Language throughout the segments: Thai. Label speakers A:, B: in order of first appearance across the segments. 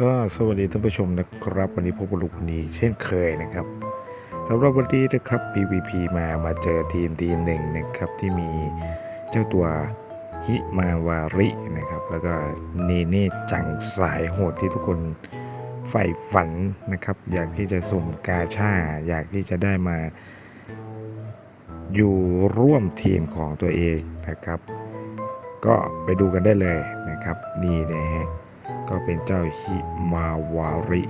A: ก็สวัสดีท่านผู้ชมนะครับ วันนี้พบกับลุงนีเช่นเคยนะครับสำหรับวันนี้นะครับ PVP มามาเจอทีมทีมหนึ่งนะครับที่มีเจ้าตัวฮิมาวารินะครับ แล้วก็เนเน่จังสายโหดที่ทุกคนใฝ่ฝันนะครับ อยากที่จะสุ่มกาชาอยากที่จะได้มา อยู่ร่วมทีมของตัวเองนะครับ ก็ไปดูกันได้เลยนะครับ นี่นะฮะ ก็เป็นเจ้าฮิมาวาริ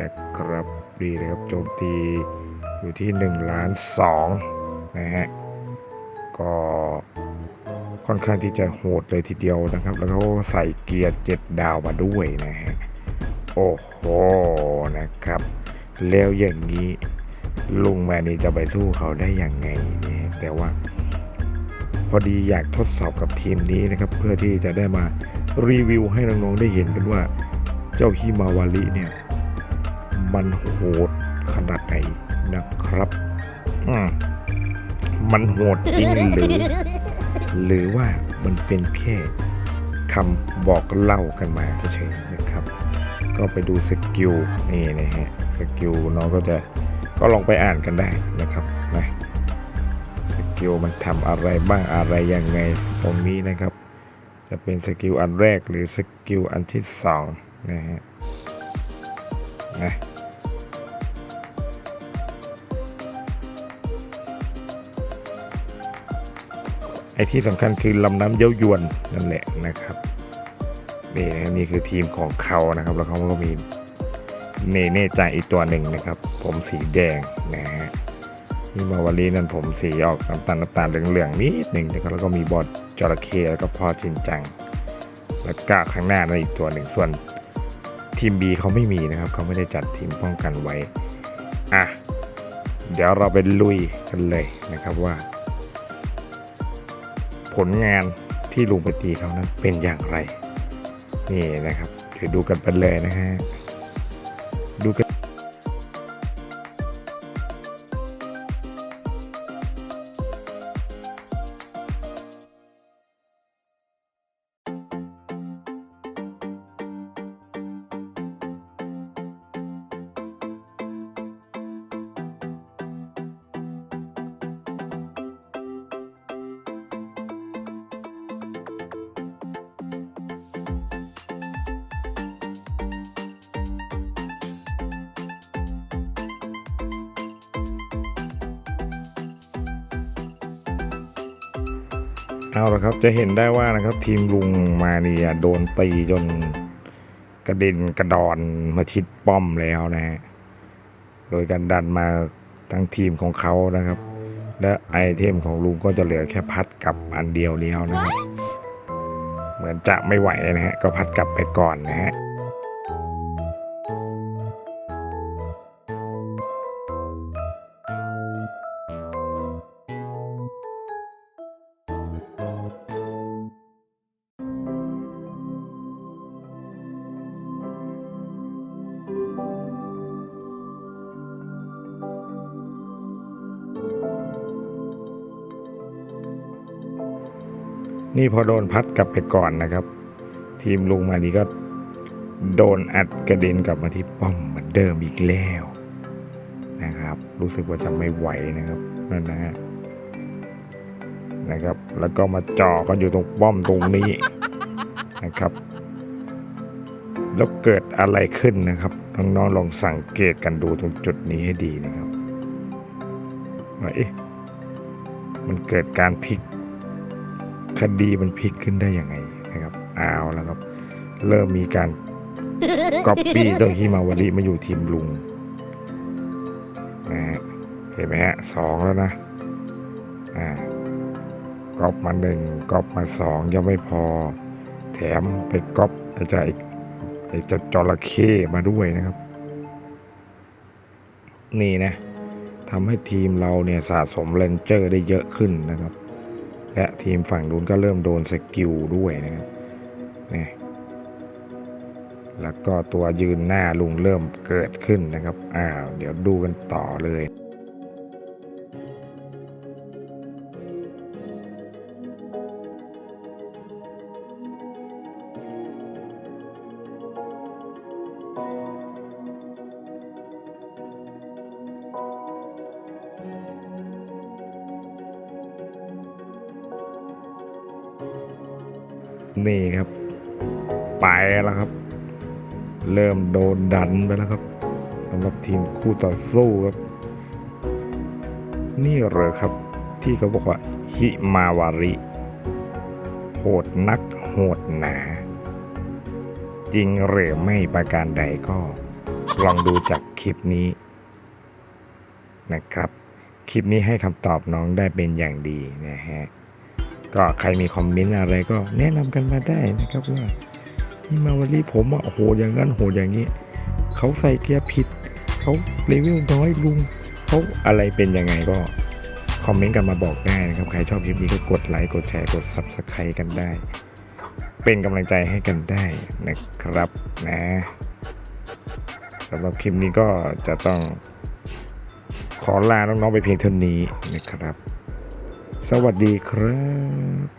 A: นะครับดีเลยครับโจมตีอยู่ที่1ล้าน2นะฮะก็ค่อนข้างที่จะโหดเลยทีเดียวนะครับ แล้วเขาใส่เกียร์7ดาวมาด้วยนะฮะโอ้โหนะครับ แล้วอย่างนี้ลุงแมานี่จะไปสู้เขาได้ยังไงเนี่ยแต่ว่า พอดีอยากทดสอบกับทีมนี้นะครับ เพื่อที่จะได้มา รีวิวให้น้องๆได้เห็นกันว่า เจ้าฮิมาวาริเนี่ย มันโหดขนาดไหนนะครับอืมมันโหดจริงหรือ หรือว่ามันเป็นแค่คำบอกเล่ากันมาเฉยๆนะครับ ก็ไปดูสกิลนี่นะฮะสกิลน้องก็จะก็ลองไปอ่านกันได้นะครับนะสกิลมันทำอะไรบ้างอะไรยังไงตรงนี้นะครับ จะเป็นสกิลอันแรกหรือสกิลอันที่สองนะฮะนะไอที่สำคัญคือลำน้ำเย้ายวนนั่นแหละนะครับนี่นะนี่คือทีมของเขานะครับ แล้วเขาก็มีเนเน่จ่ายอีกตัวหนึ่งนะครับ ผมสีแดงนะฮะ นี่มาวารีนั่นผมสีออกน้ำตาลน้ำตาลเหลืองๆนิดหนึ่งนะครับแล้วก็มีบอดจระเข้แล้วก็พอจินจัง แล้วก็ข้างหน้านั่นอีกตัวหนึ่งส่วนทีม B เขาไม่มีนะครับเขาไม่ได้จัดทีมป้องกันไว้ อะ เดี๋ยวเราไปลุยกันเลยนะครับว่า ผลงานที่ลุงไปตีเขานั้นเป็นอย่างไร นี่นะครับเดี๋ยวดูกันไปเลยนะฮะ เอาละครับจะเห็นได้ว่านะครับ ทีมลุงมาเนี่ยโดนตีจนกระเด็นกระดอนมาชิดป้อมแล้วนะฮะโดยการดันมาทั้งทีมของเขานะครับ และไอเทมของลุงก็จะเหลือแค่พัดกลับอันเดียวเลี้ยวนะครับ เหมือนจะไม่ไหวนะฮะก็พัดกลับไปก่อนนะฮะ นี่พอโดนพัดกลับไปก่อนนะครับ ทีมลุงมานี่ก็โดนอัดกระเด็นกลับมาที่ป้อมเหมือนเดิมอีกแล้วนะครับ รู้สึกว่าจะไม่ไหวนะครับนั่นนะฮะนะครับ แล้วก็มาจ่อกันอยู่ตรงป้อมตรงนี้นะครับ แล้วเกิดอะไรขึ้นนะครับน้องๆลองสังเกตกันดูตรงจุดนี้ให้ดีนะครับว่าเอ๊ะมันเกิดการพลิก คดีมันพลิกขึ้นได้ยังไงนะครับเอาแล้วครับ เริ่มมีการก๊อปปี้เจ้าฮิมาวาริมาอยู่ทีมลุงนะฮะเห็นไหมฮะสองแล้วนะอ่าก๊อปมาหนึ่งก๊อปมาสองยังไม่พอ แถมไปก๊อปไอ้จ้าไอ้ไอ้จ้าจระเข้มาด้วยนะครับ นี่นะทำให้ทีมเราเนี่ยสะสมเลนเจอร์ได้เยอะขึ้นนะครับ และทีมฝั่งนู้นก็เริ่มโดนสกิลด้วยนะครับนี่แล้วก็ตัวยืนหน้าลุงเริ่มเกิดขึ้นนะครับ อ้าว เดี๋ยวดูกันต่อเลย นี่ครับ ไปแล้วครับ เริ่มโดนดันไปแล้วครับสำหรับทีมคู่ต่อสู้ครับ นี่เหรอครับ ที่เขาบอกว่าฮิมาวาริ โหดนักโหดหนา จริงหรือไม่ประการใดก็ ลองดูจากคลิปนี้ นะครับ คลิปนี้ให้คำตอบน้องได้เป็นอย่างดีนะฮะ ก็ใครมีคอมเมนต์อะไรก็แนะนำกันมาได้นะครับว่านี่มาวารีผมอะโหดอย่างนั้นโหดอย่างนี้ เขาใส่เกียร์ผิด เขาเลเวลน้อยลุงเขาอะไรเป็นยังไงก็คอมเมนต์กันมาบอกได้นะครับ ใครชอบคลิปนี้ก็กดไลค์กดแชร์กด Subscribe กันได้ เป็นกำลังใจให้กันได้นะครับนะสำหรับคลิปนี้ก็จะต้องขอลาน้องๆไปเพียงเท่านี้นะครับ สวัสดีครับ